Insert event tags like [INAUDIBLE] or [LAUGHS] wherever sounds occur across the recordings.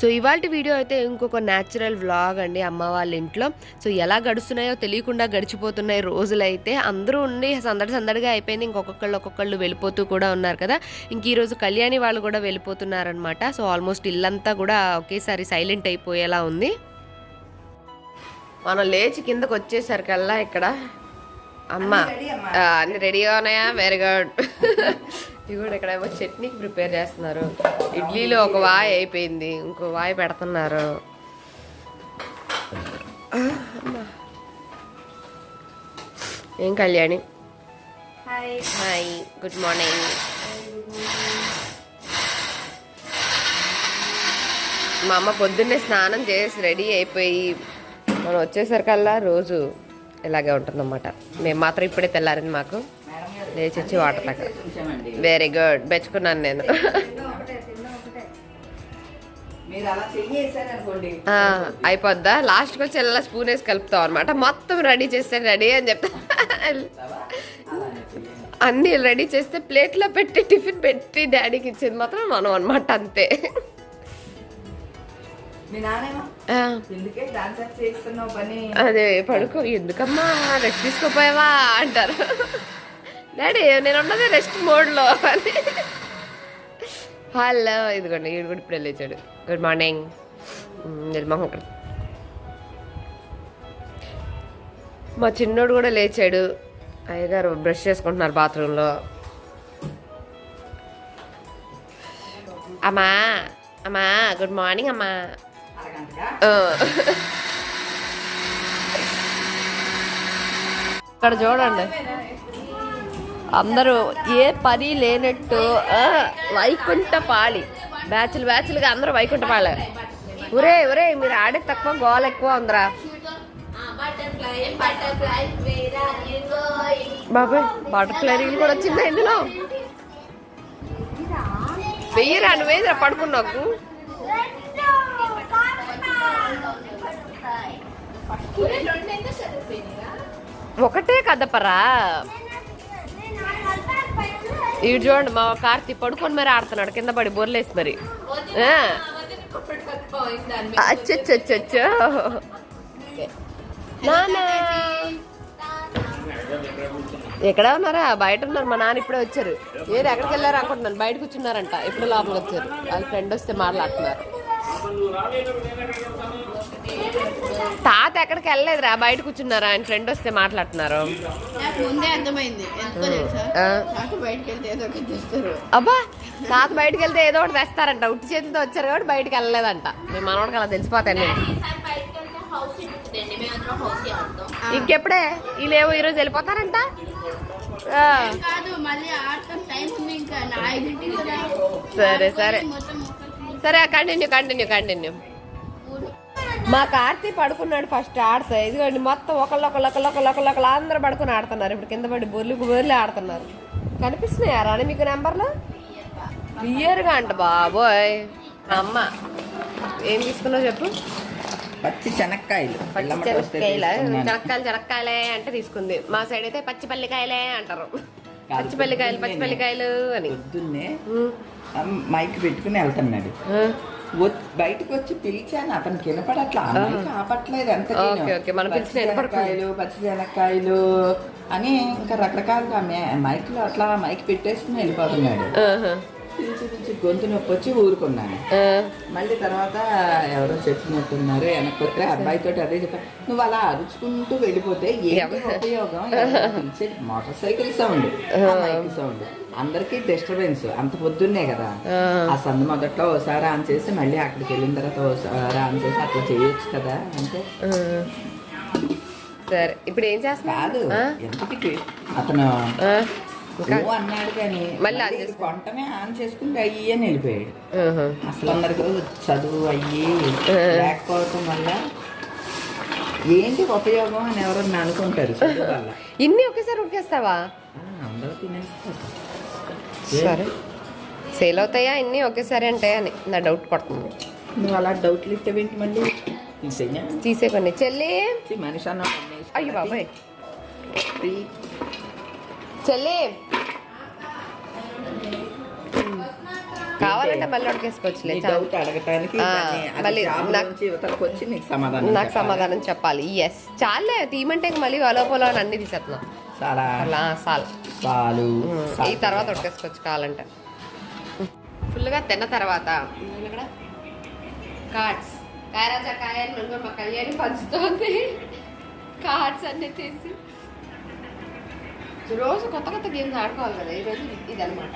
So ఇవాళ video అయితే ఇంకొక న్యాచురల్ వ్లాగ్ అండి అమ్మ వాళ్ళ ఇంట్లో. సో ఎలా గడుస్తున్నాయో తెలియకుండా గడిచిపోతున్నాయి రోజులు అయితే అందరూ ఉండి సందడి సందడిగా అయిపోయింది. ఇంకొకళ్ళు ఒక్కొక్కళ్ళు వెళ్ళిపోతూ కూడా ఉన్నారు కదా. ఇంక ఈరోజు కళ్యాణి వాళ్ళు కూడా వెళ్ళిపోతున్నారనమాట సో ఆల్మోస్ట్ ఇల్లంతా కూడా ఒకేసారి సైలెంట్ అయిపోయేలా ఉంది. మనం లేచి కిందకు వచ్చేసరికల్లా ఇక్కడ అమ్మ అన్ని రెడీగా ఉన్నాయా? వెరీ గుడ్ ఇది కూడా ఇక్కడ ఏమో చట్నీకి ప్రిపేర్ చేస్తున్నారు. ఇడ్లీలో ఒక వాయి అయిపోయింది. ఇంకో వాయి పెడుతున్నారు. ఏం కళ్యాణి? హాయ్. Good morning. మా అమ్మ పొద్దున్నే స్నానం చేసి రెడీ అయిపోయి మనం వచ్చేసరికల్లా రోజు ఇలాగే ఉంటుందన్నమాట. మేము మాత్రం ఇప్పుడే తెల్లారింది మాకు. లేచి వచ్చి వాటర్ తాక వెరీ గుడ్ మెచ్చుకున్నాను నేను. అయిపోద్దా? లాస్ట్కి వచ్చి ఎలా స్పూన్ వేసి కలుపుతాం అనమాట మొత్తం రెడీ చేస్తే రెడీ అని చెప్తా అన్నీ రెడీ చేస్తే ప్లేట్లో పెట్టి టిఫిన్ పెట్టి డాడీకి ఇచ్చేది మాత్రం మనం అనమాట అంతే. అదే పడుకో. ఎందుకమ్మా? రెస్ట్ తీసుకోపోయావా? అంటారు. డాడీ నేను ఉన్నది రెస్ట్ మోడ్లో అని. హలో ఇదిగోండి ఈడు కూడా ఇప్పుడే లేచాడు. గుడ్ మార్నింగ్ నిర్మోహం ఇక్కడ. మా చిన్నోడు కూడా లేచాడు. అయ్యగారు బ్రష్ చేసుకుంటున్నారు బాత్రూంలో అమ్మా అమ్మా గుడ్ మార్నింగ్ అమ్మా. [LAUGHS] ఇక్కడ చూడండి. అందరూ ఏ పని లేనట్టు వైకుంఠపాళి. వైకుంఠ పాళి బ్యాచ్లు బ్యాచ్లుగా అందరూ వైకుంఠ పాలే ఒరే ఒరే మీరు ఆడే తక్కువ గోల ఎక్కువ ఉందిరా. బాబాయ్ బటర్ఫ్లై రీల్ కూడా వచ్చిందా ఇందులో? వెయ్యరా నువ్వేదిరా పడుకున్నాకు ఒకటే కదపరా. ఇవి చూడండి మా కార్తీ పడుకొని మరి ఆడుతున్నాడు. కింద పడి బొర్లేసి మరి. ఆ. అచ్చచ్చచ్చచ్చో. నానా. ఎక్కడ ఉన్నారా? బయట ఉన్నారు. మా నాన్న ఇప్పుడే వచ్చారు. ఏది ఎక్కడికి వెళ్ళారు అనుకుంటున్నాను. బయట కూర్చున్నారంట. ఇప్పుడు లోపలికి వచ్చారు. వాళ్ళ ఫ్రెండ్ వస్తే మాట్లాడుతున్నారు. తాత ఎక్కడికి వెళ్ళలేదురా బయట కూర్చున్నారా? ఆయన ఫ్రెండ్ వస్తే మాట్లాడుతున్నారు. నాకు ముందే అర్థమైంది. ఎందుకో తెలుసా? ఆ. నాకు బయటకు వెళ్తే ఏదో ఒకటి చేస్తారు అబ్బా తాత బయటకు వెళ్తే ఏదో ఒకటి తెస్తారంట. ఉట్టి చేతితో వచ్చారు కాబట్టి బయటకు వెళ్ళలేదంట. మేము మనవాడికి అలా తెలిసిపోతాను నేను ఇంకెప్పుడే? వీళ్ళేమో ఈరోజు వెళ్ళిపోతారంట? సరే సరే. సరే కంటిన్యూ కంటిన్యూ కంటిన్యూ మా కార్తీ పడుకున్నాడు ఫస్ట్ ఆడితే. ఇదిగోండి మొత్తం ఒకళ్ళు ఒకళ్ళు ఒకళ్ళు ఒకళ్ళు ఒకళ్ళు ఒకళ్ళు అందరూ పడుకుని ఆడుతున్నారు. ఇప్పుడు కింద పడి బొర్లు బొర్లు ఆడుతున్నారు. కనిపిస్తున్నాయా? రాని మీకు నెంబర్లు? క్లియర్గా అంట బాబోయ్. అమ్మ ఏం తీసుకున్నావు చెప్పు? పచ్చి చెనక్కాయలు. పచ్చి చెనక్కాయలే. చెనక్కాయలు అంటే తీసుకుంది. మా సైడ్ అయితే పచ్చి పల్లికాయలే అంటారు. పచ్చి పల్లికాయలు పచ్చి పల్లికాయలు అని. పొద్దున్నే మైక్ పెట్టుకుని వెళ్తున్నాడు. బయటకు వచ్చి పిలిచాను అతనికి వినపడట్లా. ఆపట్లేదు ఎంత ఓకే, ఓకే. మనం పిలిచిన వినపడుతుంది. శనక్కాయలు పచ్చి శనక్కాయలు అని ఇంకా రకరకాలుగా మైక్లో అట్లా మైక్ పెట్టేసుకుని వెళ్ళిపోతున్నాడు. పిలిచి పిలిచి గొంతు నొప్పి వచ్చి ఊరుకున్నాను. మళ్ళీ తర్వాత ఎవరో చెప్పినట్టున్నారు వెనక్కి వస్తే అబ్బాయితో అదే చెప్పా నువ్వు అలా అరుచుకుంటూ వెళ్ళిపోతే ఏంటి ఉపయోగం? Motorcycle sound mike sound అందరికీ డిస్టర్బెన్స్ అంత పొద్దున్నే కదా. ఆ. సందు మొదట్లో ఓసారి ఆన్ చేసి మళ్ళీ అక్కడికి వెళ్ళిన తర్వాత ఓసారి ఆన్ చేసి అట్లా చేయొచ్చు కదా అంటే. సరే ఇప్పుడు ఏం కాదు? ఎంతకి అతను అన్నాడు కానీ మళ్ళీ కొంటమే ఆన్ చేసుకుంటే అయ్యి అని వెళ్ళిపోయాడు. అసలు అందరికి చదువు అయ్యి లేకపోవటం వల్ల ఏంటి ఉపయోగం అని ఎవరన్నా అనుకుంటారు ఇన్ని ఒకేసారి ఉడికేస్తావా అందరూ తినేస్తారు. సరే. సేల్ అవుతాయా? ఇన్ని ఒకేసారి అంటే అని నా డౌట్ పడుతుంది. నువ్వు అలా డౌట్లు ఇట్టేంటి మళ్ళీ? తీసే కొన్ని చెల్లి! మనిషి అన్న అయ్యో బాబాయ్. చెల్లి! కావాలంటే మళ్ళీ ఉడకేసుకోవచ్చులే నీ చాలా. డౌట్ అడగటానికి ఆ, దాన్ని అది మళ్ళీ నాకు- సమాధానం చెప్పాలి. ఎస్ చాలే తీయమంటే మళ్ళీ వలో పొలో అని అన్ని తీసేస్తున్నాం. సాల్. పాలు ఈ తర్వాత ఉడకేసుకోవచ్చు కావాలంటే. ఫుల్గా తిన్న తర్వాత ఇక్కడ కార్డ్స్. కాయరాజా కాయ అని మనకు మా కళ్యాణి పంచుతోంది. కార్డ్స్ అన్నీ తీసి. రోజు కొత్త కొత్త గేమ్స్ ఆడుకోవాలి కదా ఈరోజు ఇది అనమాట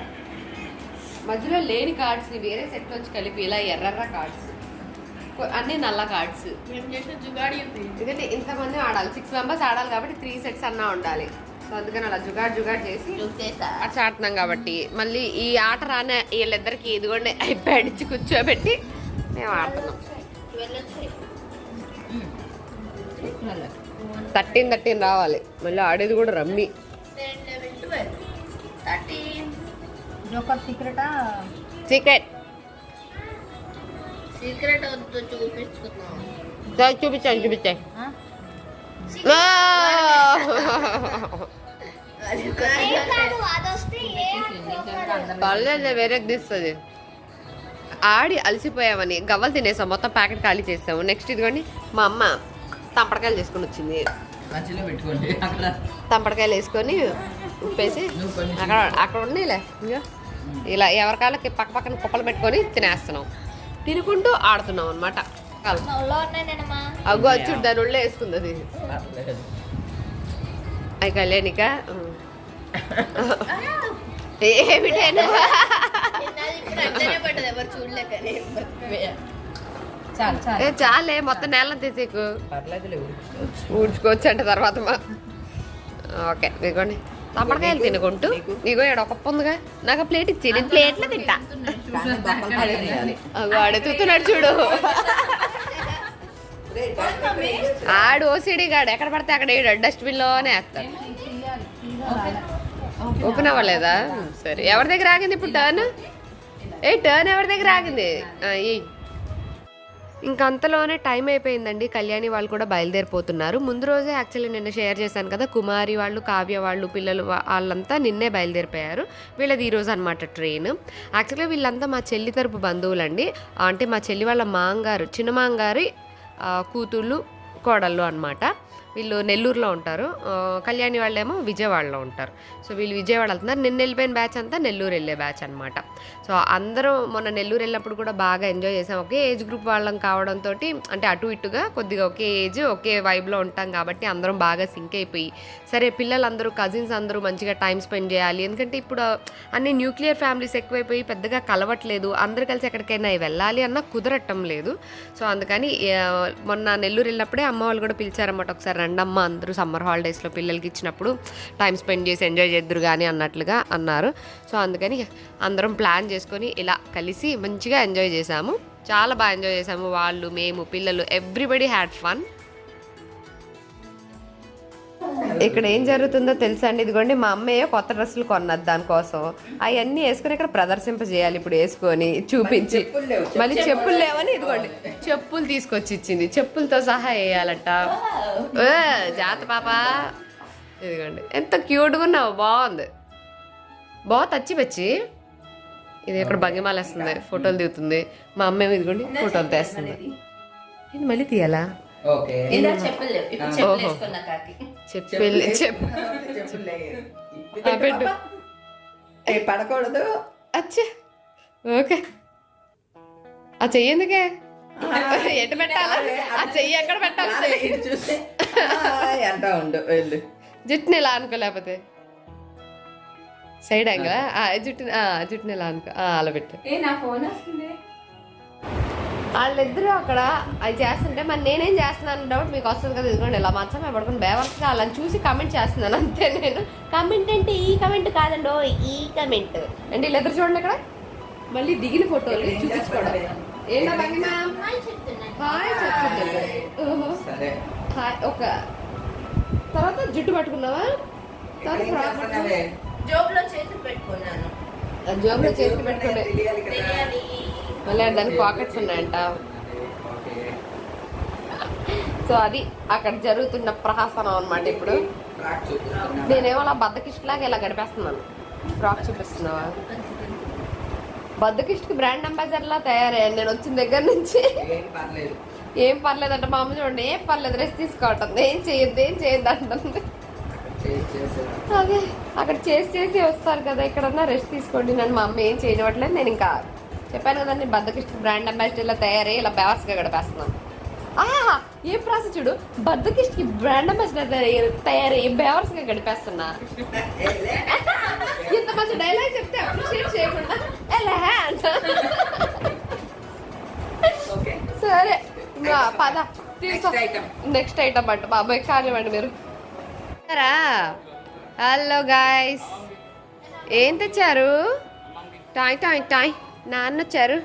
మధ్యలో లేని కార్డ్స్ని వేరే సెట్ వచ్చి కలిపి ఇలా ఎర్రర్ర కార్డ్స్ అన్నీ నల్ల కార్డ్స్ ఎందుకంటే ఇంతమంది ఆడాలి. సిక్స్ మెంబర్స్ ఆడాలి కాబట్టి త్రీ సెట్స్ అన్నా ఉండాలి. సో అందుకని అలా జుగాడ్ జుగాడ్ చేసి అట్లా ఆడుతున్నాం కాబట్టి మళ్ళీ ఈ ఆట రానే వీళ్ళిద్దరికి ఇదిగోండి ఐప్యాడ్ ఇచ్చి కూర్చోబెట్టి మేము ఆడుతున్నాం. థర్టీన్ థర్టీన్ రావాలి. మళ్ళీ ఆడేది కూడా రమ్మి. సీక్రెటా. సీక్రెట్ చూపించాను చూపించాయి పర్లేదు వేరే తీస్తుంది. ఆడి అలసిపోయామని గవ్వలు తినేసాం మొత్తం ప్యాకెట్ ఖాళీ చేసాము. నెక్స్ట్ ఇదిగోండి మా అమ్మ తంపడకాయలు చేసుకొని వచ్చింది. తంపడకాయలు వేసుకొని ఉప్పేసి అక్కడ అక్కడ ఉన్నాయిలే ఇంకా ఇలా ఎవరి కాళ్ళకి పక్క పక్కన కుప్పలు పెట్టుకొని తినేస్తున్నాం. తినుకుంటూ ఆడుతున్నాం అనమాట అగ్గు వచ్చి దాని ఒళ్ళో వేసుకుంది అది. అవి కళ్యాణిక ఏమిటేనా చాలు చాలు. ఏ చాలే మొత్తం నేల తీసేకు. పర్లేదులే ఊడ్చుకోవచ్చు అంటే తర్వాత మా ఓకే ఇదిగోండి. తప్పటికాయలు తినుకుంటూ. ఇగో ఇక్కడ ఒక ఉందిగా? నాకు ఆ ప్లేట్ ఇచ్చి నేను ప్లేట్లో తింటా. అడుగుతున్నాడు చూడు. ఆడు ఓసిడి గాడు. ఎక్కడ పడితే అక్కడ డస్ట్బిన్లోనే వేస్తాడు. ఓపెన్ అవ్వలేదా? సరే. ఎవరి దగ్గర ఆగింది ఇప్పుడు టర్న్ ఏ టర్న్ ఎవరి దగ్గర ఆగింది? ఏ అంతలోనే టైం అయిపోయిందండి. కళ్యాణి వాళ్ళు కూడా బయలుదేరిపోతున్నారు. ముందు రోజే యాక్చువల్లీ నిన్న షేర్ చేశాను కదా కుమారి వాళ్ళు కావ్య వాళ్ళు పిల్లలు వాళ్ళంతా నిన్నే బయలుదేరిపోయారు. వీళ్ళది ఈరోజు అనమాట ట్రైన్ యాక్చువల్గా వీళ్ళంతా మా చెల్లి తరపు బంధువులండి. అంటే మా చెల్లి వాళ్ళ మాంగారు చిన్న మాంగారి కూతుళ్ళు కోడళ్ళు అనమాట వీళ్ళు నెల్లూరులో ఉంటారు. కళ్యాణి వాళ్ళేమో విజయవాడలో ఉంటారు. సో వీళ్ళు విజయవాడ వెళ్తున్నారు. నిన్న వెళ్ళిపోయిన బ్యాచ్ అంతా నెల్లూరు వెళ్ళే బ్యాచ్ అనమాట సో అందరూ మొన్న నెల్లూరు వెళ్ళినప్పుడు కూడా బాగా ఎంజాయ్ చేసాం. ఒకే ఏజ్ గ్రూప్ వాళ్ళం కావడంతో అంటే అటు ఇటుగా కొద్దిగా ఒకే ఏజ్ ఒకే వైబ్లో ఉంటాం కాబట్టి అందరం బాగా సింక్ అయిపోయి సరే పిల్లలందరూ కజిన్స్ అందరూ మంచిగా టైం స్పెండ్ చేయాలి. ఎందుకంటే ఇప్పుడు అన్ని న్యూక్లియర్ ఫ్యామిలీస్ ఎక్కువైపోయి పెద్దగా కలవట్లేదు. అందరు కలిసి ఎక్కడికైనా వెళ్ళాలి అన్న కుదరటం లేదు. సో అందుకని మొన్న నెల్లూరు వెళ్ళినప్పుడే అమ్మ వాళ్ళు కూడా పిలిచారన్నమాట. ఒకసారి రండమ్మ అందరూ సమ్మర్ హాలిడేస్లో పిల్లలకి ఇచ్చినప్పుడు టైం స్పెండ్ చేసి ఎంజాయ్ చేద్దరు కానీ అన్నట్లుగా అన్నారు. సో అందుకని అందరం ప్లాన్ చేసుకొని ఇలా కలిసి మంచిగా ఎంజాయ్ చేసాము. చాలా బాగా ఎంజాయ్ చేసాము వాళ్ళు మేము పిల్లలు ఎవ్రీబడి హ్యాడ్ ఫన్ ఇక్కడ ఏం జరుగుతుందో తెలుసా అండి? ఇదిగోండి మా అమ్మయ్య కొత్త డ్రెస్సులు కొన్నది దానికోసం. అవన్నీ వేసుకుని ఇక్కడ ప్రదర్శింప చేయాలి ఇప్పుడు వేసుకొని చూపించి. మళ్ళీ చెప్పులు లేవని ఇదిగోండి. చెప్పులు తీసుకొచ్చి ఇచ్చింది. చెప్పులతో సహా వేయాలట. జాత పాప. ఇదిగోండి. ఎంత క్యూట్గా ఉన్నావు. బాగుంది. బాగా తచ్చి పెచ్చి. ఇది ఇక్కడ భంగిమాల వేస్తుంది ఫోటోలు దిగుతుంది. మా అమ్మ ఇదిగోండి ఫోటోలు తీస్తుంది. ఇది మళ్ళీ తీయాలా? ఓకే ఇలా చెప్పలేవు. ఇప్పుడు ఓహో. చెప్పలేసుకున్నా కాకి. చెప్పి చెప్పు చెప్పులే. ఆ, పెట్టు. ఏ, పడకూడదు. అచ్చా. ఓకే. ఆ చెయ్యి ఎందుకే? ఎటు పెట్టాలా? ఆ చెయ్యి ఎక్కడ పెట్టాలి? చూస్తే. అంటా ఉండు వెళ్ళు. జుట్టుని ఎలా అనుకో లేకపోతే? సైడ్ యాంగిల్ జుట్టుని ఆ, జుట్టుని ఎలా అనుకో? ఆ, అలా పెట్టు. ఏ నా ఫోన్ వస్తుంది. వాళ్ళిద్దరూ అక్కడ అది చేస్తుంటే మరి నేనేం చేస్తున్నాను డౌట్ మీకు వస్తుంది కదా ఇదిగోండి ఇలా మంచం మీద పడుకుని బేవర్స్గా అలా చూసి కమెంట్ చేస్తున్నాను అంతే నేను. కమెంట్ అంటే ఈ కమెంట్ కాదండి ఓ ఈ కమెంట్ అంటే వీళ్ళిద్దరు చూడండి ఇక్కడ. మళ్ళీ దిగిన ఫోటోలు చూపించుకోవడం. ఏంటో హాయ్ హాయ్ చెప్తుంది ఒక తర్వాత జుట్టు పట్టుకున్నావా? జోబులో చేతులు పెట్టుకున్నాను. జోబులో చేతులు కదా. మళ్ళీ దానికి పాకెట్స్ ఉన్నాయంట. సో అది అక్కడ జరుగుతున్న ప్రహాసనం అనమాట ఇప్పుడు. నేనేమో అలా బద్దకిష్టలాగా ఇలా గడిపేస్తున్నాను. ఫ్రాక్ చూపిస్తున్నావా? బద్దకిష్టికి బ్రాండ్ అంబాసిడర్లా తయారయ్యాను నేను వచ్చిన దగ్గర నుంచి. ఏం పర్లేదంట మా అమ్మ చూడండి ఏం పర్లేదు రెస్ట్ తీసుకోవటం. ఏం చేయొద్దు ఏం చేయొద్దు అంటుంది. అదే అక్కడ చేసి చేసి వస్తారు కదా ఎక్కడన్నా రెస్ట్ తీసుకోండి నన్ను మా అమ్మ ఏం చేయనివ్వట్లేదు నేను ఇంకా చెప్పాను కదండి బద్దకిష్ట బ్రాండ్ అంబాసిడర్ లా తయారై ఇలా బేవర్స్గా గడిపేస్తున్నాను. ఆహా ఏం ప్రాసెస్ చూడు బద్దకిష్కి బ్రాండ్ అంబాసిడర్ తయారై బేవర్స్గా గడిపేస్తున్నా. ఇంత మంచి డైలాగ్ చెప్తే అప్రిషియేట్ చేయకుండా ఎలా సరే పద. నెక్స్ట్ ఐటమ్ నెక్స్ట్ ఐటమ్ అంట. బాబాయ్ కానివ్వండి మీరు. హలో గాయస్ ఏం తెచ్చారు? Toy toy toy. నాన్న వచ్చారు.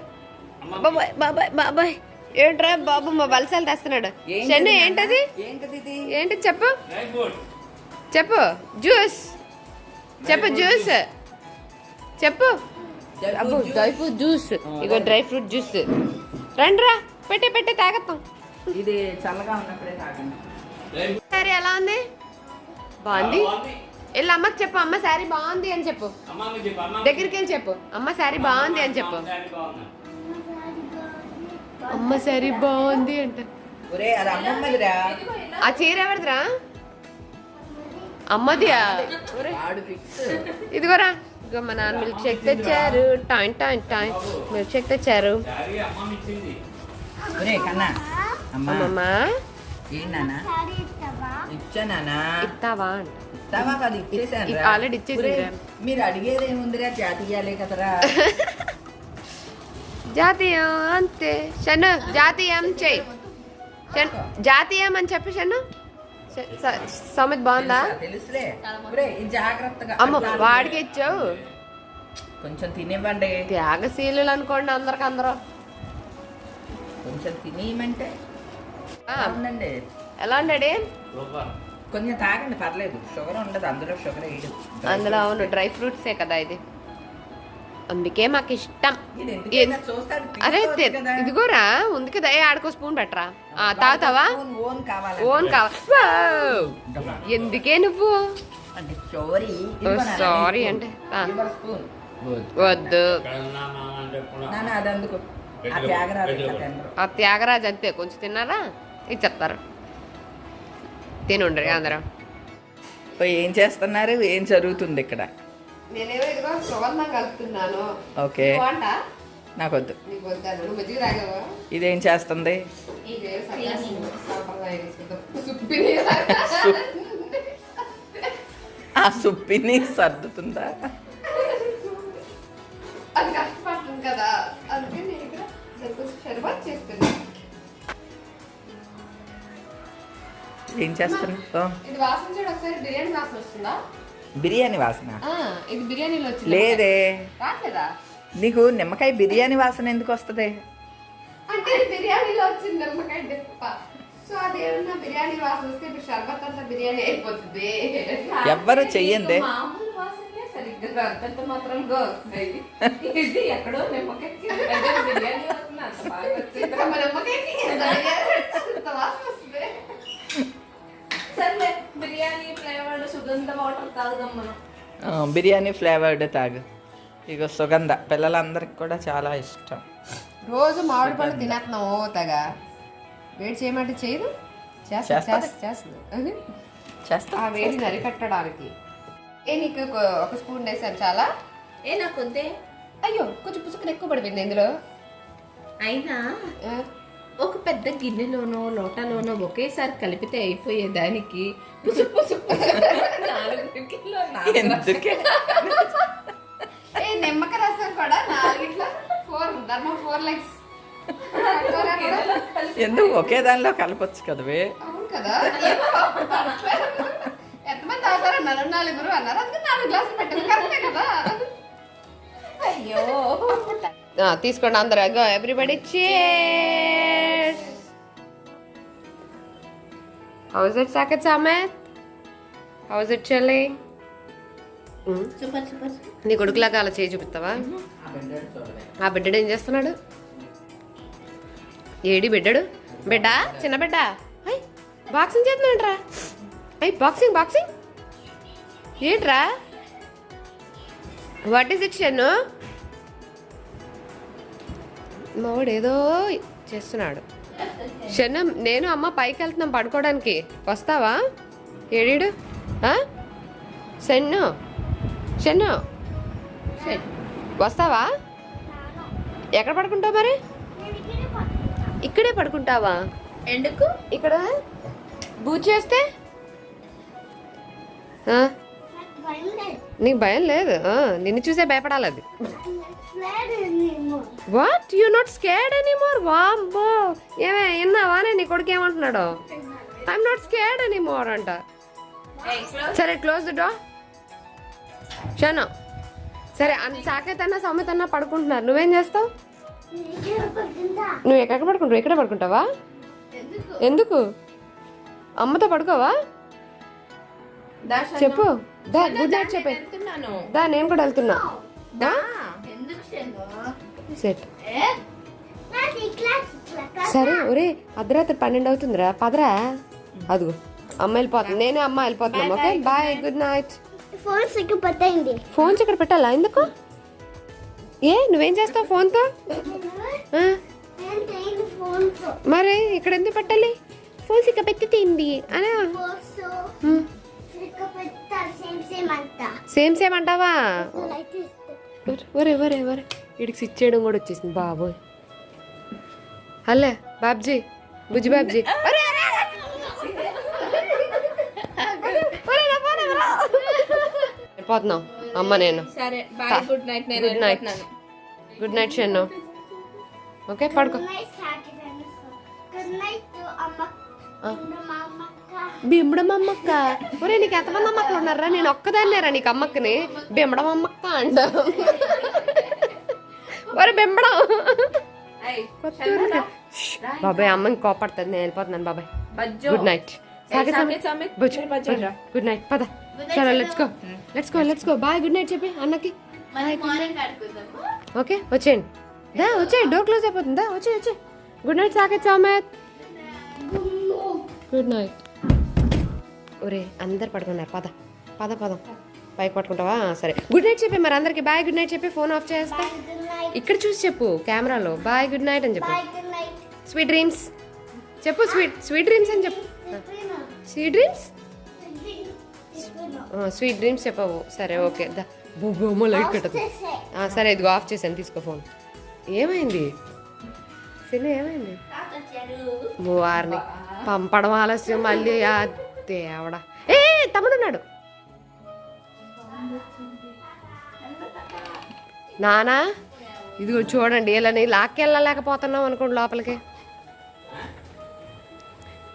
బాబాయ్ బాబాయ్ బాబాయ్ ఏంట్రా బాబు మా బలసాలు తెస్తున్నాడు. శని ఏంటది? ఏంటి చెప్పు. చెప్పు జ్యూస్. చెప్పు జ్యూస్. చెప్పు. అబ్బో డ్రై ఫ్రూట్ జ్యూస్. ఇగో డ్రై ఫ్రూట్ జ్యూస్. రండిరా పెట్టే పెట్టే తాగత్తాం ఇది చల్లగా ఉన్నప్పుడే తాగండి. శారీ ఎలా ఉంది? బాగుంది. వెళ్ళి అమ్మకి చెప్పు అమ్మ శారీ బాగుంది అని చెప్పు. దగ్గరికి వెళ్ళి చెప్పు. అమ్మ శారీ బాగుంది అని చెప్పు. అమ్మ శారీ బాగుంది. అంట. ఆ చీర ఎవరిదిరా? అమ్మదియా? ఇదిగోరా ఇదిగో మా నాన్న మిల్క్ షేక్ తెచ్చారు. Toy toy toy milkshake తెచ్చారు. ఒరే కన్నా. అమ్మా. అమ్మమ్మ. ఇస్తావా ఇస్తావా కాదు ఇచ్చేసాను. మీరు అడిగేది ఏముందిరా జాతీయాలే కదరా జాతీయం అంతే షన్ను జాతీయం చెయ్యి జాతీయం అని చెప్పి షన్ను సమిత్ బాగుందా అమ్మ వాడికి ఇచ్చావు కొంచెం తినివ్వండి త్యాగశీలు అనుకోండి అందరికి అందరూ కొంచెం తినేయమంటే అవునండి ఎలా ఉన్నాడు? కొంచెం తాగండి పర్లేదు. షుగర్ ఉండదు అందులో షుగర్ అందులో అవును డ్రై ఫ్రూట్సే కదా ఇది. అందుకే మాకు ఇష్టం ఇది ఎందుకైనా చూస్తాడు అరే. ఇదిగోరా ఉంది కదా. ఏ ఆడుకో స్పూన్ పెట్టరా? ఆ, తాగుతావా? ఓన్ కావాలి ఎందుకే నువ్వు? అంటే సారీ. సారీ అంటే వద్దు. నాన్న అది అందుకు ఆ త్యాగరాజు ఇట్లా తినరు. ఆ త్యాగరాజ్ అంతే. కొంచెం తిన్నారా? ఇచ్చేస్తారు. తినుండ్రి అందరం. ఏం చేస్తున్నారు? ఏం జరుగుతుంది ఇక్కడ? నేనేమో ఇదిగో సువర్ణం కలుపుతున్నాను. ఓకే. నీకు తాగావా? ఇదేం చేస్తుంది? [LAUGHS] ఆ సుప్పిని సర్దుతుందా? ఏం చేస్తున్నావు ఓ, ఇది వాసన చూడు ఒకసారి బిర్యానీ వాసన వస్తుందా? బిర్యానీ వాసన? ఆ, ఇది బిర్యానీలో వచ్చింది లేదే. రాట్లేదా? నీకు నిమ్మకాయ బిర్యానీ వాసన ఎందుకు వస్తుంది? అంటే బిర్యానీలో వచ్చింది నిమ్మకాయ డిప్ప. సో అదేమన్నా బిర్యానీ వాసన వస్తే ఇప్పుడు షర్బత్ అంతా బిర్యానీ అయిపోతుంది. ఎవ్వరు చెయ్యందే. మామూలు వాసనే సరిగ్గా అంతంత మాత్రంగా వస్తాయి. ఇది ఎక్కడో నిమ్మకాయకి అదే బిర్యానీ వాసన అంత బాగా వచ్చింది. మా [LAUGHS] నిమ్మకాయకి అంత వాసన వస్తుంది. సర్లే బిర్యానీ ఫ్లేవర్డ్ సుగంధ వాటర్ తాగుదాం మనం ఆ, బిర్యానీ ఫ్లేవర్డ్ తాగు ఇగో సుగంధ పిల్లలందరికి కూడా చాలా ఇష్టం రోజు మామిడి పళ్ళు తినేస్తున్నాం ఓ తగా వేడి చేయమంటే చేయదు చేస్తా చేస్తది. చేస్తా చేస్తుంది అది చేస్తా ఆ వేడిని అరికట్టడానికి ఏ నీకు ఒక- స్పూన్ వేసాను చాలా ఏ నాకు వద్దే అయ్యో కొంచెం పుసుకుని ఎక్కువ పడిపోయింది ఇందులో అయినా ఒక పెద్ద గిన్నెలోనో లోటాలోనో ఒకేసారి కలిపితే అయిపోయే దానికి పుసు ఏ నిమ్మకాయ రసం కూడా నాలుగిట్లో ఫోర్ ధర్మ ఫోర్ లెగ్స్. ఎందుకు ఒకే దానిలో కలపొచ్చు కదవే అవును కదా. ఎంతమంది తాగుతారు అన్నారు నలుగురు అన్నారు. అందుకే నాలుగు గ్లాసులు పెట్టాను కరెక్టే కదా. అయ్యో. తీసుకోండి అందరూ. Go everybody how is it chilling um. Super super నీ కొడుకులాగా అలా చేయి చూపిస్తావా? ఆ బిడ్డడు ఏం చేస్తున్నాడు? ఏడి బిడ్డడు? బిడ్డ? చిన్న బిడ్డ? బాక్సింగ్ చేస్తున్నాడంట్రా. అయ్ బాక్సింగ్ బాక్సింగ్ ఏంట్రా? What is it Shannu? మావాడు ఏదో చేస్తున్నాడు. షన్ను నేను అమ్మ పైకి వెళ్తున్నాం పడుకోవడానికి. వస్తావా? ఏడీడు? షన్ను షన్ను. వస్తావా? ఎక్కడ పడుకుంటావు మరి? ఇక్కడే పడుకుంటావా? ఎందుకు? ఇక్కడ బూజ్ చేస్తే? నీకు భయం లేదు? నిన్ను చూసే భయపడాలి అది. What you not scared anymore వాంబో ఏమే విన్నావా? నీ కొడుకు ఏమంటున్నాడు? ఐఎమ్ నాట్ స్కేర్డ్ ఎనీమోర్ అంట. సరే క్లోజ్ ద డోర్ సరే అంత సాకేతన్నా అన్న పడుకుంటున్నారు. నువ్వేం చేస్తావు? నువ్వు ఎక్కడ పడుకుంటావు? ఎక్కడ పడుకుంటావా? ఎందుకు? అమ్మతో పడుకోవా? చెప్పు. దా గుడ్ నైట్ చెప్పే. వెళ్తున్నాను. దా నేను కూడా వెళ్తున్నా? సెట్. సరే ఒరే అర్ధరాత్రి పన్నెండు అవుతుందిరా. పదరా? అదిగో అమ్మ వెళ్ళిపోతుంది నేను అమ్మ వెళ్ళిపోతున్నాం okay? Bye good night. Phone సిగ్గుపట్టయింది phones ఇక్కడ పెట్టాలా? ఎందుకు? ఏ నువ్వేం చేస్తావు ఫోన్తో? మరి ఇక్కడ ఎందుకు పెట్టాలి? ఫోన్స్ ఇక్కడ పెట్టి తింది అనా? ఫోన్స్ సేమ్ సేమ్ అంటావా? ఒరే, ఒరే ఒరే వీడికి స్విచ్ చేయడం కూడా వచ్చేసింది. బాబోయ్. హలే బాబ్జీ. బుజ్జి బాబ్జీ. ఒరే, ఒరే, ఒరే. ఒరే, నా ఫోన్ ఎవరా? వెళ్ళిపోతున్నాం అమ్మ నేను. గుడ్ నైట్ నేను good night. Good night Shannu. Okay పడుకో. Good night Saturday good night అమ్మ. మా అమ్మక్క బింబడం అమ్మక్క ఒరే నీకు ఎంతమంది అమ్మక్కలు ఉన్నారా నేను ఒక్కదాన్నేరా నీకు అమ్మక్కని. బింబడం అమ్మక్క అంట ఒరే బింబడం. బాబాయ్ అమ్మని కోపడుతుంది నేను వెళ్ళిపోతున్నాను బాబాయ్. Good night. గుడ్ నైట్ పద. చలో let's go let's go let's go bye good night చెప్పి అన్నకి. ఓకే వచ్చేయండి. దా వచ్చేయి డోర్ క్లోజ్ అయిపోతుందా. వచ్చే వచ్చే good night Saketh సామెత్. Good night ఒరే అందరు పడుకున్నారు పద పద పద. పైకి పట్టుకుంటావా? సరే. గుడ్ నైట్ చెప్పి మరి అందరికి. బాయ్ గుడ్ నైట్ చెప్పి. ఫోన్ ఆఫ్ చేస్తా. ఇక్కడ చూసి చెప్పు కెమెరాలో. బాయ్ గుడ్ నైట్ అని చెప్పు. స్వీట్ డ్రీమ్స్ చెప్పు స్వీట్ స్వీట్ డ్రీమ్స్ అని చెప్పు. స్వీట్ డ్రీమ్స్ స్వీట్ డ్రీమ్స్ చెప్పవు. సరే ఓకే. బొమ్మ లైట్ కట్టదు. సరే ఇదిగో ఆఫ్ చేశాను. తీసుకో ఫోన్. ఏమైంది? సిన్న ఏమైంది? వారిని పంపడం ఆలస్యం మళ్ళీ దేవుడా ఏ తమ్ముడున్నాడు. నానా ఇదిగో చూడండి వీళ్ళని లాక్కెళ్ళలేకపోతున్నాం అనుకోండి లోపలికి.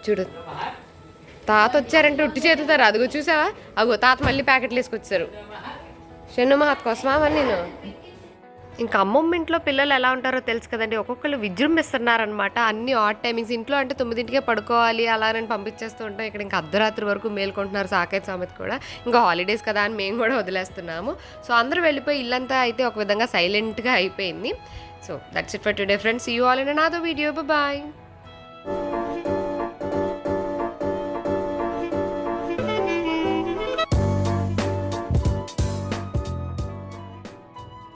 చూడు తాత వచ్చారంటే ఉట్టి చేతులుతారు అదిగో చూసావా? అగో తాత మళ్ళీ ప్యాకెట్లు వేసుకొచ్చారు షన్ను మహత్ కోసమా నేను? ఇంకా అమ్మమ్మ ఇంట్లో పిల్లలు ఎలా ఉంటారో తెలుసు కదండి. ఒక్కొక్కరు విజృంభిస్తున్నారనమాట అన్ని ఆడ్ టైమింగ్స్ ఇంట్లో అంటే తొమ్మిదింటికే పడుకోవాలి అలా అని పంపించేస్తూ ఉంటాం. ఇక్కడ ఇంకా అర్ధరాత్రి వరకు మేల్కొంటున్నారు సాకేత్ సామెత కూడా. ఇంకా హాలిడేస్ కదా అని మేము కూడా వదిలేస్తున్నాము. సో అందరూ వెళ్ళిపోయి ఇల్లంతా అయితే ఒక విధంగా సైలెంట్గా అయిపోయింది. So that's it for today friends you all in another video bye